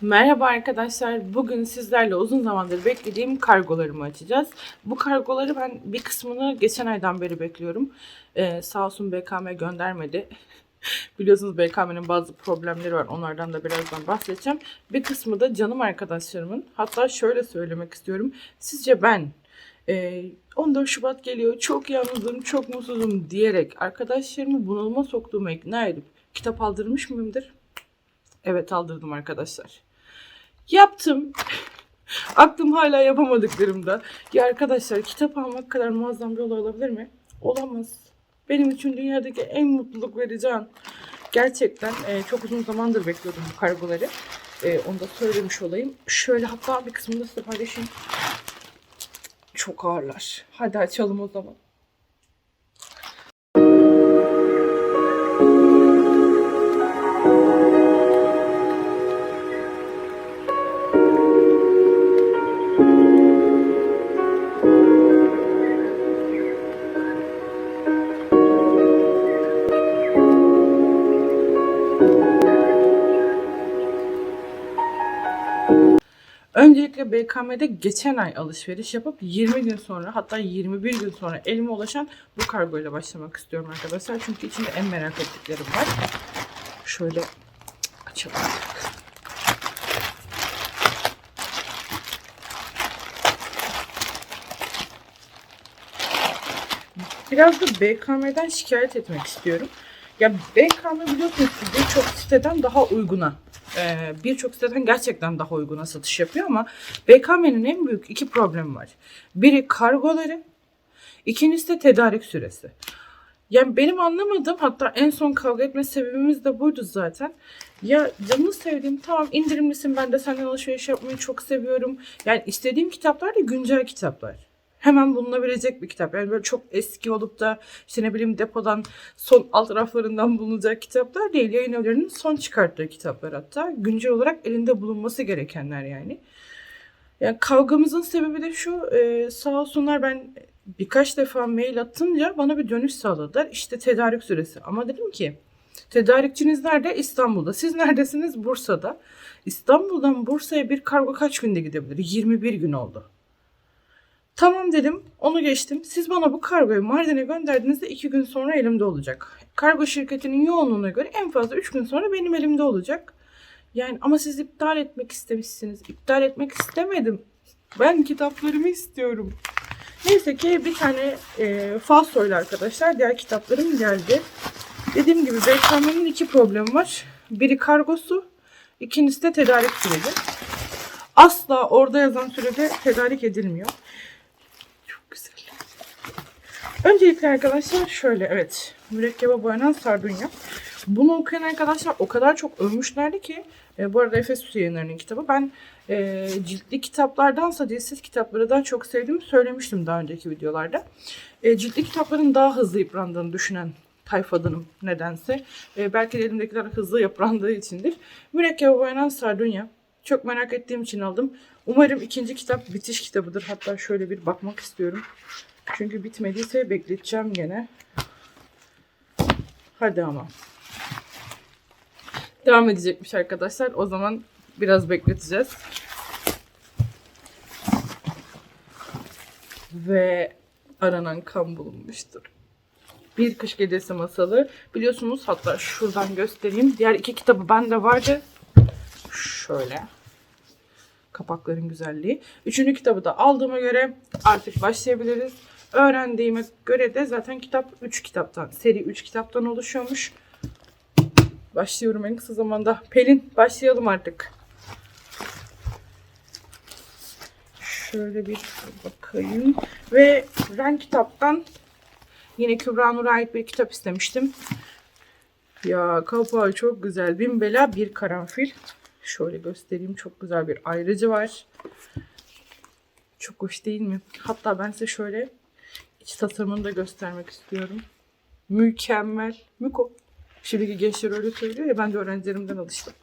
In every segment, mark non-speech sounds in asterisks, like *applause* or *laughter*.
Merhaba arkadaşlar. Bugün sizlerle uzun zamandır beklediğim kargolarımı açacağız. Bu kargoları ben bir kısmını geçen aydan beri bekliyorum. Ee, sağ olsun BKM göndermedi. *laughs* Biliyorsunuz BKM'nin bazı problemleri var. Onlardan da birazdan bahsedeceğim. Bir kısmı da canım arkadaşlarımın. Hatta şöyle söylemek istiyorum. Sizce ben e, 14 Şubat geliyor çok yalnızım, çok mutsuzum diyerek arkadaşlarımı bunalıma soktuğumu ikna edip kitap aldırmış mıyımdır? Evet aldırdım arkadaşlar. Yaptım. *laughs* Aklım hala yapamadıklarımda. Ya arkadaşlar kitap almak kadar muazzam bir olay olabilir mi? Olamaz. Benim için dünyadaki en mutluluk an. Gerçekten e, çok uzun zamandır bekliyordum bu kargoları. E, onu da söylemiş olayım. Şöyle hatta bir kısmını size paylaşayım. Çok ağırlar. Hadi açalım o zaman. Öncelikle BKM'de geçen ay alışveriş yapıp 20 gün sonra hatta 21 gün sonra elime ulaşan bu kargoyla başlamak istiyorum arkadaşlar. Çünkü içinde en merak ettiklerim var. Şöyle açalım. Biraz da BKM'den şikayet etmek istiyorum. Ya BKM biliyorsunuz ki birçok siteden daha uyguna. Ee, birçok siteden gerçekten daha uyguna satış yapıyor ama BKM'nin en büyük iki problemi var. Biri kargoları, ikincisi de tedarik süresi. Yani benim anlamadığım hatta en son kavga etme sebebimiz de buydu zaten. Ya canını sevdiğim tamam indirimlisin ben de senden alışveriş yapmayı çok seviyorum. Yani istediğim kitaplar da güncel kitaplar hemen bulunabilecek bir kitap. Yani böyle çok eski olup da işte ne bileyim depodan son alt raflarından bulunacak kitaplar değil. Yayın evlerinin son çıkarttığı kitaplar hatta. Güncel olarak elinde bulunması gerekenler yani. Yani kavgamızın sebebi de şu e, sağ olsunlar ben birkaç defa mail atınca bana bir dönüş sağladılar. İşte tedarik süresi. Ama dedim ki tedarikçiniz nerede? İstanbul'da. Siz neredesiniz? Bursa'da. İstanbul'dan Bursa'ya bir kargo kaç günde gidebilir? 21 gün oldu. Tamam dedim. Onu geçtim. Siz bana bu kargoyu Mardin'e gönderdiğinizde 2 gün sonra elimde olacak. Kargo şirketinin yoğunluğuna göre en fazla 3 gün sonra benim elimde olacak. Yani ama siz iptal etmek istemişsiniz. İptal etmek istemedim. Ben kitaplarımı istiyorum. Neyse ki bir tane e, falsoyla arkadaşlar diğer kitaplarım geldi. Dediğim gibi BKM'nin iki problemi var. Biri kargosu, ikincisi de tedarik süreci. Asla orada yazan sürede tedarik edilmiyor. Öncelikle arkadaşlar şöyle evet mürekkebe boyanan sardunya. Bunu okuyan arkadaşlar o kadar çok övmüşlerdi ki e, bu arada Efesus yayınlarının kitabı. Ben e, ciltli kitaplardansa dilsiz kitapları daha çok sevdiğimi söylemiştim daha önceki videolarda. E, ciltli kitapların daha hızlı yıprandığını düşünen tayfadanım nedense. E, belki de elimdekiler hızlı yıprandığı içindir. Mürekkebe boyanan sardunya. Çok merak ettiğim için aldım. Umarım ikinci kitap bitiş kitabıdır. Hatta şöyle bir bakmak istiyorum. Çünkü bitmediyse bekleteceğim gene. Hadi ama. Devam edecekmiş arkadaşlar. O zaman biraz bekleteceğiz. Ve aranan kan bulunmuştur. Bir Kış Gecesi Masalı. Biliyorsunuz hatta şuradan göstereyim. Diğer iki kitabı bende vardı. Şöyle. Kapakların güzelliği. Üçüncü kitabı da aldığıma göre artık başlayabiliriz. Öğrendiğime göre de zaten kitap 3 kitaptan, seri 3 kitaptan oluşuyormuş. Başlıyorum en kısa zamanda. Pelin başlayalım artık. Şöyle bir bakayım. Ve Ren kitaptan yine Kübra Nur'a ait bir kitap istemiştim. Ya kapağı çok güzel. Bin bela bir karanfil. Şöyle göstereyim. Çok güzel bir ayrıcı var. Çok hoş değil mi? Hatta ben size şöyle iç tasarımını da göstermek istiyorum. Mükemmel. Müko. Şimdiki gençler öyle söylüyor ya ben de öğrencilerimden alıştım.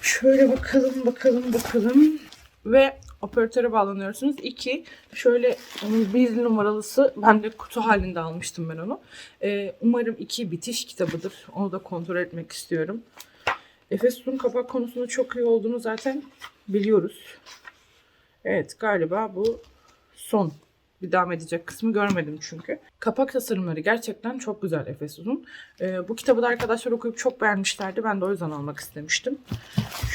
Şöyle bakalım bakalım bakalım. Ve operatöre bağlanıyorsunuz. İki, şöyle onun bir numaralısı ben de kutu halinde almıştım ben onu. Ee, umarım iki bitiş kitabıdır. Onu da kontrol etmek istiyorum. Efesus'un kapak konusunda çok iyi olduğunu zaten biliyoruz. Evet galiba bu son bir devam edecek kısmı görmedim çünkü. Kapak tasarımları gerçekten çok güzel Efesus'un. Ee, bu kitabı da arkadaşlar okuyup çok beğenmişlerdi. Ben de o yüzden almak istemiştim.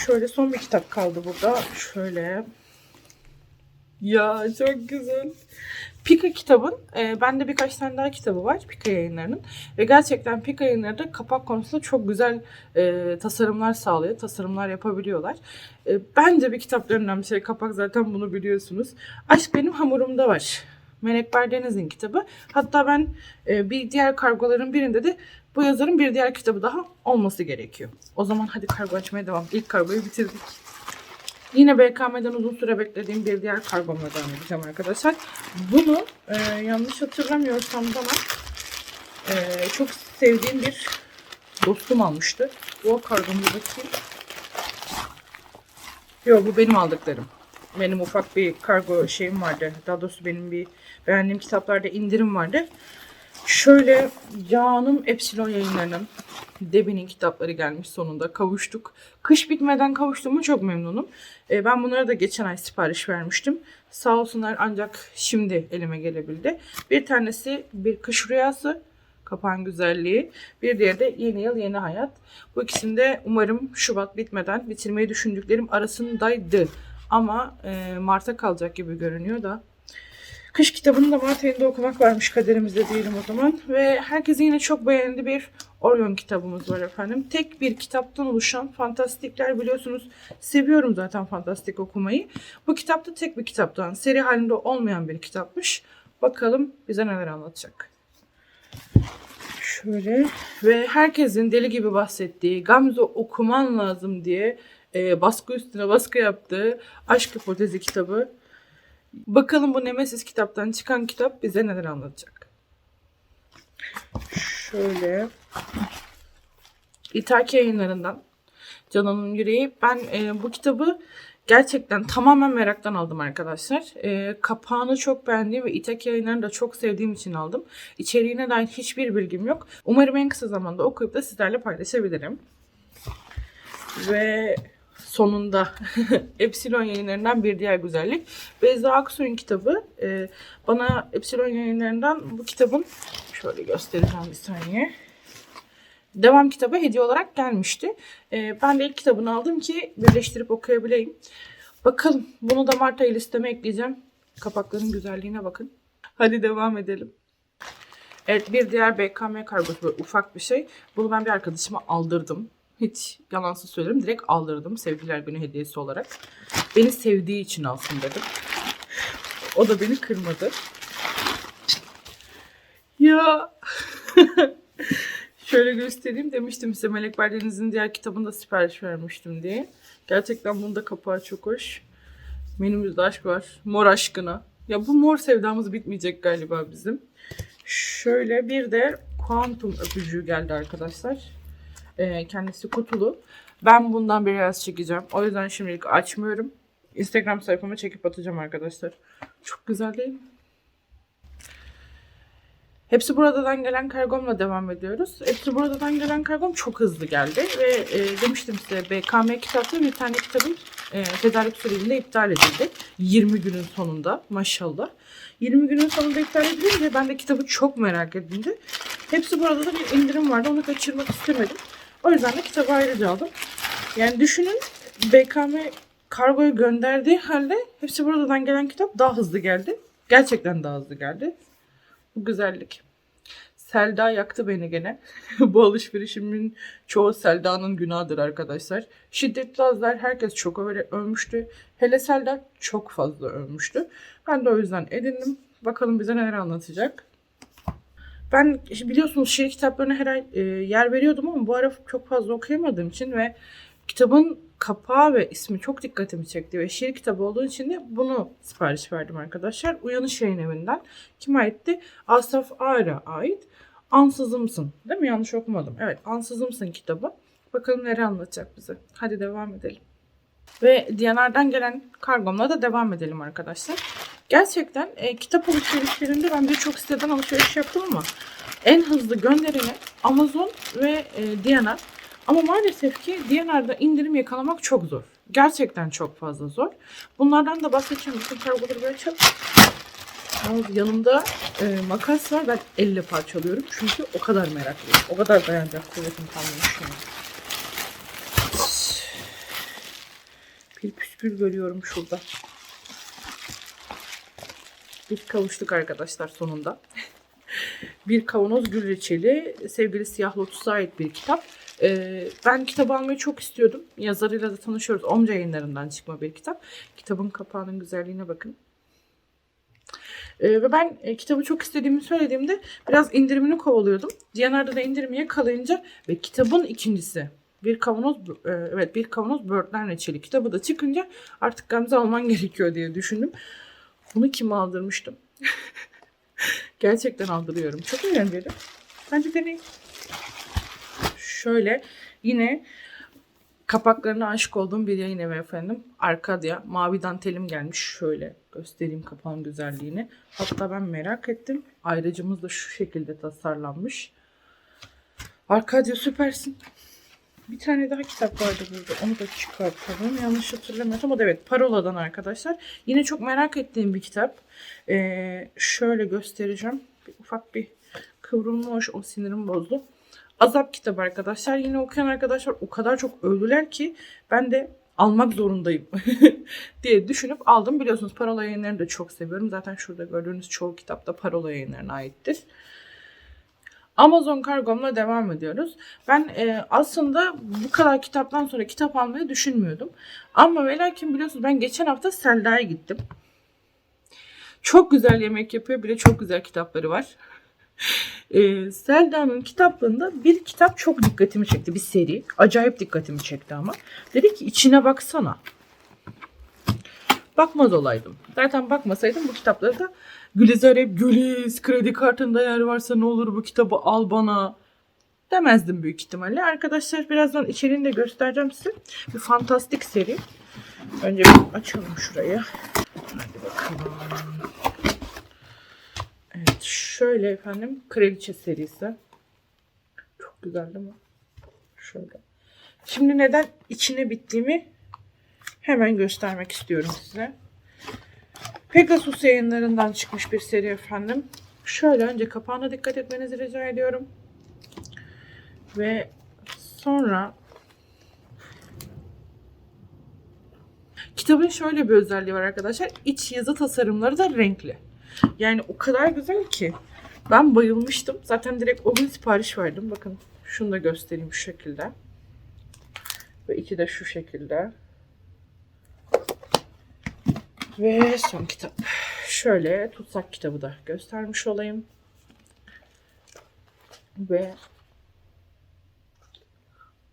Şöyle son bir kitap kaldı burada. Şöyle. Ya çok güzel. Pika kitabın, e, bende birkaç tane daha kitabı var Pika yayınlarının. Ve gerçekten Pika yayınları da kapak konusunda çok güzel e, tasarımlar sağlıyor. Tasarımlar yapabiliyorlar. E, bence bir kitapta önemli şey kapak zaten bunu biliyorsunuz. Aşk Benim Hamurumda var. Melek Berdeniz'in kitabı. Hatta ben e, bir diğer kargoların birinde de bu yazarın bir diğer kitabı daha olması gerekiyor. O zaman hadi kargo açmaya devam. İlk kargoyu bitirdik. Yine BKM'den uzun süre beklediğim bir diğer kargomla devam edeceğim arkadaşlar. Bunu e, yanlış hatırlamıyorsam bana e, çok sevdiğim bir dostum almıştı. Bu kargomu bakayım. Yok bu benim aldıklarım. Benim ufak bir kargo şeyim vardı. Daha doğrusu benim bir beğendiğim kitaplarda indirim vardı. Şöyle Canım Epsilon yayınlarının Debi'nin kitapları gelmiş sonunda kavuştuk. Kış bitmeden kavuştuğumu çok memnunum. E, ben bunlara da geçen ay sipariş vermiştim. Sağ olsunlar ancak şimdi elime gelebildi. Bir tanesi bir kış rüyası. Kapağın güzelliği. Bir diğeri de yeni yıl yeni hayat. Bu ikisini de umarım Şubat bitmeden bitirmeyi düşündüklerim arasındaydı. Ama e, Mart'a kalacak gibi görünüyor da. Kış kitabını da Mart ayında okumak varmış kaderimizde diyelim o zaman. Ve herkesin yine çok beğendiği bir Orion kitabımız var efendim. Tek bir kitaptan oluşan fantastikler biliyorsunuz. Seviyorum zaten fantastik okumayı. Bu kitapta tek bir kitaptan, seri halinde olmayan bir kitapmış. Bakalım bize neler anlatacak. Şöyle ve herkesin deli gibi bahsettiği Gamze okuman lazım diye e, baskı üstüne baskı yaptığı Aşk Hipotezi kitabı. Bakalım bu Nemesis kitaptan çıkan kitap bize neler anlatacak. Şöyle İthaki yayınlarından Canan'ın Yüreği. Ben e, bu kitabı gerçekten tamamen meraktan aldım arkadaşlar. E, kapağını çok beğendiğim ve İthaki yayınlarını da çok sevdiğim için aldım. İçeriğine dair hiçbir bilgim yok. Umarım en kısa zamanda okuyup da sizlerle paylaşabilirim. Ve sonunda *laughs* Epsilon yayınlarından bir diğer güzellik. Beyza Aksu'nun kitabı. E, bana Epsilon yayınlarından bu kitabın şöyle göstereceğim bir saniye devam kitabı hediye olarak gelmişti. Ee, ben de ilk kitabını aldım ki birleştirip okuyabileyim. Bakalım bunu da Mart ayı listeme ekleyeceğim. Kapakların güzelliğine bakın. Hadi devam edelim. Evet bir diğer BKM kargosu ufak bir şey. Bunu ben bir arkadaşıma aldırdım. Hiç yalansız söylerim. Direkt aldırdım. Sevgililer günü hediyesi olarak. Beni sevdiği için alsın dedim. O da beni kırmadı. Ya *laughs* Şöyle göstereyim demiştim size Melek Berdeniz'in diğer kitabında sipariş vermiştim diye. Gerçekten bunun da kapağı çok hoş. Menümüzde aşk var. Mor aşkına. Ya bu mor sevdamız bitmeyecek galiba bizim. Şöyle bir de kuantum öpücüğü geldi arkadaşlar. Ee, kendisi kutulu. Ben bundan biraz çekeceğim. O yüzden şimdilik açmıyorum. Instagram sayfama çekip atacağım arkadaşlar. Çok güzel değil mi? Hepsi buradan gelen kargomla devam ediyoruz. Hepsi buradan gelen kargom çok hızlı geldi ve e, demiştim size BKM kitapta bir tane kitabın e, tedarik sürecinde iptal edildi. 20 günün sonunda maşallah. 20 günün sonunda iptal edilince ben de kitabı çok merak edince hepsi burada da bir indirim vardı. Onu kaçırmak istemedim. O yüzden de kitabı ayrıca aldım. Yani düşünün BKM kargoyu gönderdiği halde hepsi buradan gelen kitap daha hızlı geldi. Gerçekten daha hızlı geldi. Bu güzellik. Selda yaktı beni gene. *laughs* Bu alışverişimin çoğu Selda'nın günahıdır arkadaşlar. Şiddetli azlar herkes çok öyle övmüştü. Hele Selda çok fazla övmüştü. Ben de o yüzden edindim. Bakalım bize neler anlatacak. Ben biliyorsunuz şiir kitaplarına her ay e, yer veriyordum ama bu ara çok fazla okuyamadığım için ve kitabın kapağı ve ismi çok dikkatimi çekti ve şiir kitabı olduğu için de bunu sipariş verdim arkadaşlar. Uyanış Yayın Evi'nden. Kime aitti? Asaf Ağar'a ait. Ansızımsın. Değil mi? Yanlış okumadım. Evet Ansızımsın kitabı. Bakalım nereye anlatacak bize. Hadi devam edelim. Ve Diyanar'dan gelen kargomla da devam edelim arkadaşlar. Gerçekten e, kitap alışverişlerinde ben birçok siteden alışveriş yaptım ama en hızlı gönderini Amazon ve e, Diyanar. Ama maalesef ki Diyanar'da indirim yakalamak çok zor. Gerçekten çok fazla zor. Bunlardan da bahsedeceğim. Bütün kargoları böyle açalım. Yanımda e, makas var. Ben elle parçalıyorum. Çünkü o kadar meraklıyım. O kadar dayanacak kuvvetim kalmamış. Bir püskül görüyorum şurada. Biz kavuştuk arkadaşlar sonunda. bir kavanoz gül reçeli sevgili Siyah Lotus'a ait bir kitap. Ee, ben kitabı almayı çok istiyordum. Yazarıyla da tanışıyoruz. Omca yayınlarından çıkma bir kitap. Kitabın kapağının güzelliğine bakın. Ee, ve ben e, kitabı çok istediğimi söylediğimde biraz indirimini kovalıyordum. Diyanar'da da indirimi yakalayınca ve kitabın ikincisi bir kavanoz e, evet bir kavanoz böğürtlen reçeli kitabı da çıkınca artık Gamze alman *laughs* gerekiyor diye düşündüm. Bunu kime aldırmıştım? *laughs* Gerçekten aldırıyorum. Çok eğlenceli. Bence deneyin. Şöyle yine kapaklarına aşık olduğum bir yayın evi efendim. Arkadia. Mavi dantelim gelmiş. Şöyle göstereyim kapağın güzelliğini. Hatta ben merak ettim. Ayracımız da şu şekilde tasarlanmış. Arkadia süpersin. Bir tane daha kitap vardı burada. Onu da çıkartalım. Yanlış hatırlamıyorsam o da evet Parola'dan arkadaşlar. Yine çok merak ettiğim bir kitap. Ee, şöyle göstereceğim. Bir, ufak bir kıvrılmış. O sinirim bozdu. Azap kitabı arkadaşlar. Yine okuyan arkadaşlar o kadar çok övdüler ki ben de almak zorundayım *laughs* diye düşünüp aldım. Biliyorsunuz Parola yayınlarını da çok seviyorum. Zaten şurada gördüğünüz çoğu kitap da Parola yayınlarına aittir. Amazon kargomla devam ediyoruz. Ben e, aslında bu kadar kitaptan sonra kitap almayı düşünmüyordum. Ama ve lakin biliyorsunuz ben geçen hafta Selda'ya gittim. Çok güzel yemek yapıyor. Bir de çok güzel kitapları var. *laughs* e, Selda'nın kitaplığında bir kitap çok dikkatimi çekti. Bir seri. Acayip dikkatimi çekti ama. Dedi ki içine baksana. Bakmaz olaydım. Zaten bakmasaydım bu kitapları da Gülizar hep Güliz kredi kartında yer varsa ne olur bu kitabı al bana demezdim büyük ihtimalle. Arkadaşlar birazdan içeriğini de göstereceğim size. Bir fantastik seri. Önce bir açalım şurayı. Hadi bakalım. Evet şöyle efendim kraliçe serisi. Çok güzel değil mi? Şöyle. Şimdi neden içine bittiğimi hemen göstermek istiyorum size. Pegasus yayınlarından çıkmış bir seri efendim. Şöyle önce kapağına dikkat etmenizi rica ediyorum. Ve sonra kitabın şöyle bir özelliği var arkadaşlar. İç yazı tasarımları da renkli. Yani o kadar güzel ki. Ben bayılmıştım. Zaten direkt o gün sipariş verdim. Bakın şunu da göstereyim şu şekilde. Ve içi de şu şekilde. Ve son kitap. Şöyle tutsak kitabı da göstermiş olayım. Ve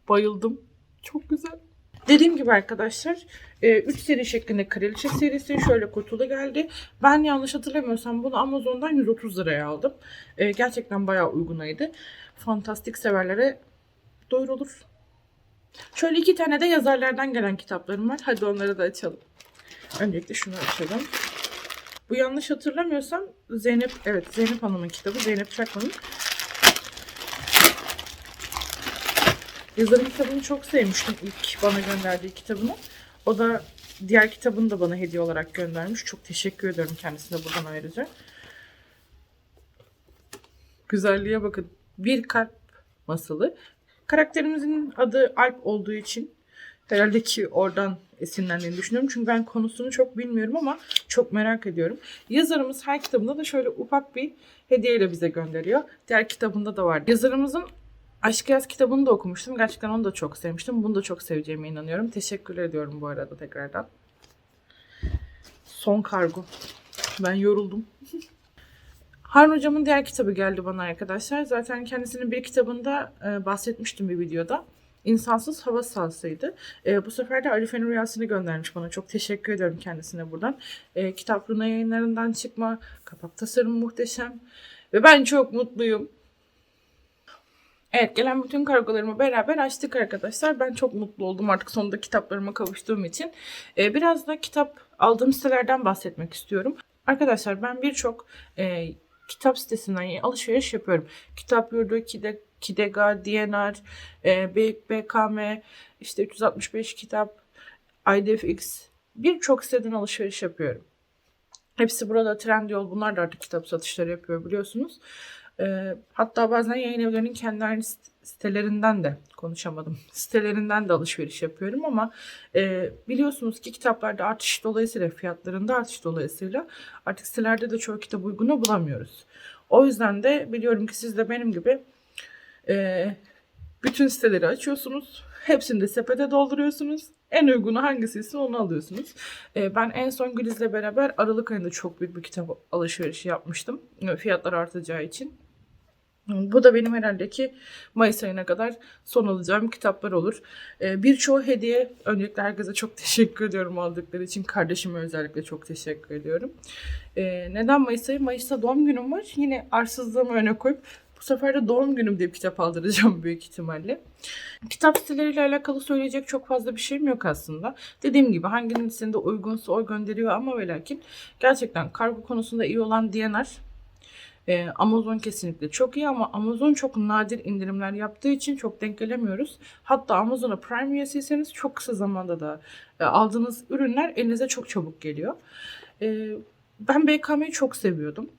bayıldım. Çok güzel. Dediğim gibi arkadaşlar 3 seri şeklinde kraliçe serisi şöyle kutulu geldi. Ben yanlış hatırlamıyorsam bunu Amazon'dan 130 liraya aldım. E, gerçekten bayağı uygunaydı. Fantastik severlere doyurulur. Şöyle iki tane de yazarlardan gelen kitaplarım var. Hadi onları da açalım. Öncelikle şunu açalım. Bu yanlış hatırlamıyorsam Zeynep, evet Zeynep Hanım'ın kitabı. Zeynep Çakman'ın. Yazarın kitabını çok sevmiştim ilk bana gönderdiği kitabını. O da diğer kitabını da bana hediye olarak göndermiş. Çok teşekkür ediyorum kendisine buradan ayrıca. Güzelliğe bakın. Bir kalp masalı. Karakterimizin adı Alp olduğu için herhalde ki oradan esinlendiğini düşünüyorum. Çünkü ben konusunu çok bilmiyorum ama çok merak ediyorum. Yazarımız her kitabında da şöyle ufak bir hediyeyle bize gönderiyor. Diğer kitabında da vardı. Yazarımızın Aşk Yaz kitabını da okumuştum. Gerçekten onu da çok sevmiştim. Bunu da çok seveceğime inanıyorum. Teşekkür ediyorum bu arada tekrardan. Son kargo. Ben yoruldum. *laughs* Harun Hocam'ın diğer kitabı geldi bana arkadaşlar. Zaten kendisinin bir kitabında e, bahsetmiştim bir videoda. İnsansız Hava Salsaydı. E, bu sefer de Arife'nin rüyasını göndermiş bana. Çok teşekkür ediyorum kendisine buradan. E, Kitap Runa yayınlarından çıkma. Kapak tasarımı muhteşem. Ve ben çok mutluyum. Evet gelen bütün kargolarımı beraber açtık arkadaşlar. Ben çok mutlu oldum artık sonunda kitaplarıma kavuştuğum için. Ee, biraz da kitap aldığım sitelerden bahsetmek istiyorum. Arkadaşlar ben birçok e, kitap sitesinden alışveriş yapıyorum. Kitap Yurdu, Kide, Kidega, DNR, e, BKM, işte 365 kitap, IDFX birçok siteden alışveriş yapıyorum. Hepsi burada Trendyol bunlar da artık kitap satışları yapıyor biliyorsunuz. Ee, hatta bazen yayın evlerinin sit- sitelerinden de konuşamadım. *laughs* Sitelerinden de alışveriş yapıyorum ama e, biliyorsunuz ki kitaplarda artış dolayısıyla fiyatlarında artış dolayısıyla artık sitelerde de çoğu kitap uyguna bulamıyoruz. O yüzden de biliyorum ki siz de benim gibi e, bütün siteleri açıyorsunuz. Hepsini de sepete dolduruyorsunuz. En uygunu hangisiyse onu alıyorsunuz. Ee, ben en son Güliz'le beraber Aralık ayında çok büyük bir kitap alışverişi yapmıştım. Ee, Fiyatlar artacağı için. Bu da benim herhalde ki Mayıs ayına kadar son alacağım kitaplar olur. Birçoğu hediye. Öncelikle herkese çok *laughs* teşekkür ediyorum aldıkları için. Kardeşime özellikle çok teşekkür ediyorum. Neden Mayıs ayı? Mayıs'ta doğum günüm var. Yine arsızlığımı öne koyup bu sefer de doğum günüm diye bir kitap aldıracağım *laughs* büyük ihtimalle. Kitap siteleriyle alakalı söyleyecek çok fazla bir şeyim yok aslında. Dediğim gibi hangisinde uygunsa o gönderiyor ama ve lakin gerçekten kargo konusunda iyi olan DNR ee, Amazon kesinlikle çok iyi ama Amazon çok nadir indirimler yaptığı için çok denk gelemiyoruz. Hatta Amazon'a Prime üyesiyseniz çok kısa zamanda da e, aldığınız ürünler elinize çok çabuk geliyor. Ee, ben BKM'yi çok seviyordum.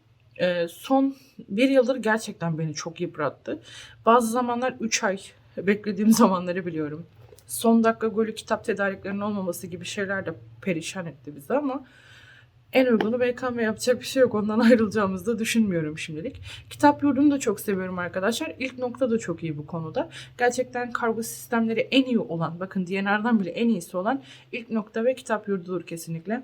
Ee, son bir yıldır gerçekten beni çok yıprattı. Bazı zamanlar 3 ay *laughs* beklediğim zamanları biliyorum. Son dakika golü kitap tedariklerinin olmaması gibi şeyler de perişan etti bizi ama en uygunu BKM yapacak bir şey yok. Ondan *laughs* ayrılacağımızı da düşünmüyorum şimdilik. Kitap yurdunu da çok seviyorum arkadaşlar. İlk nokta da çok iyi bu konuda. Gerçekten kargo sistemleri en iyi olan, bakın DNR'dan bile en iyisi olan ilk nokta ve kitap yurdudur kesinlikle.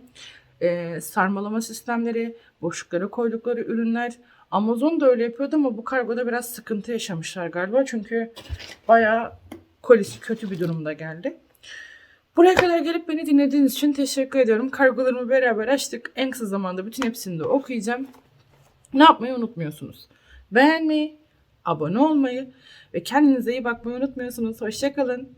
Ee, sarmalama sistemleri, boşluklara koydukları ürünler. Amazon da öyle yapıyordu ama bu kargoda biraz sıkıntı yaşamışlar galiba. Çünkü bayağı kolisi kötü bir durumda geldi. Buraya kadar gelip beni dinlediğiniz için teşekkür ediyorum. Kargolarımı beraber açtık. En kısa zamanda bütün hepsini de okuyacağım. Ne yapmayı unutmuyorsunuz? Beğenmeyi, abone olmayı ve kendinize iyi bakmayı unutmuyorsunuz. Hoşçakalın.